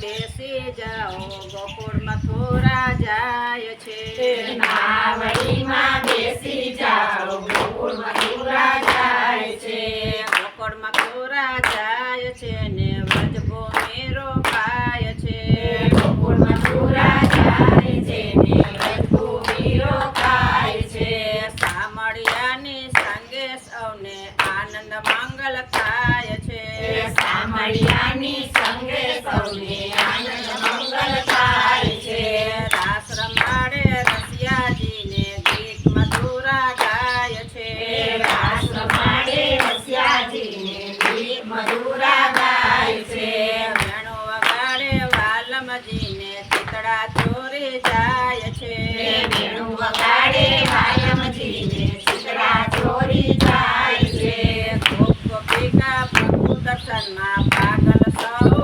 બેસી જાઓ ગોકુળમાં થોરા જાય છે. નાવડીમાં બેસી જાઓ ગોકુળમાં જાય છે. ગોકુળમાં થોરા જાય છે ને વ્રજભો મેરો પાય છે. ગોકુળમાં થોરા જાય છે ને વ્રજભો મેરો છે. સામળિયાની સાંગે સૌને આનંદ મંગલ થાય છે. સામળિયાની સંગે સૌને મધુરા ગાય છે. વાલમજીને ચિતડા ચોરી જાય છે વેણુ વગાડે વાલમજીને ચિતરા ચોરી જાય છે ગોપ ગોપિકા પ્રભુ પાગલ સૌ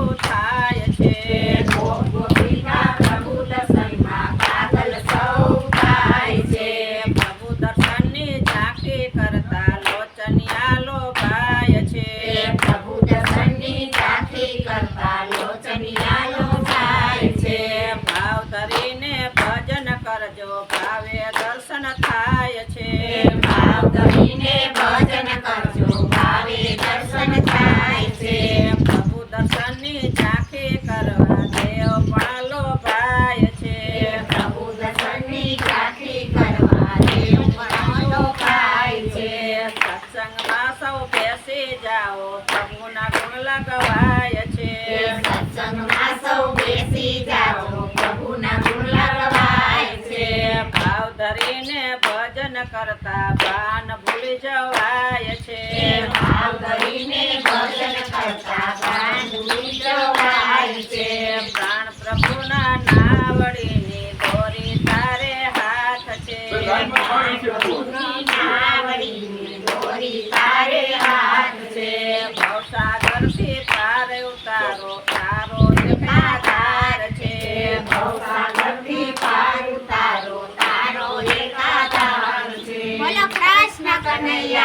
દર્શન થાય છે. ભાવ દર્શન થાય છે. પ્રભુ દર્શનની કરવા દેવ પણ લોભાય છે. પ્રભુ ઝાંખી કરવા દેવ છે. સત્સંગમાં સૌ બેસી જાઓ, પ્રભુના ગુણ લગવાય છે. સત્સંગમાં ધરીને ભજન કરતા ભાન ભૂલી જવાય છે. ભાવ ધરીને ભજન કરતા પ્રાણ ભૂલી જવાય છે. પ્રાણ પ્રભુના નાવડીની દોરી તારે હાથ છે. પ્રભુની નાવડીની દોરી તારે હાથ છે. ભવસાગરથી તારે ઉતારો ઉતારો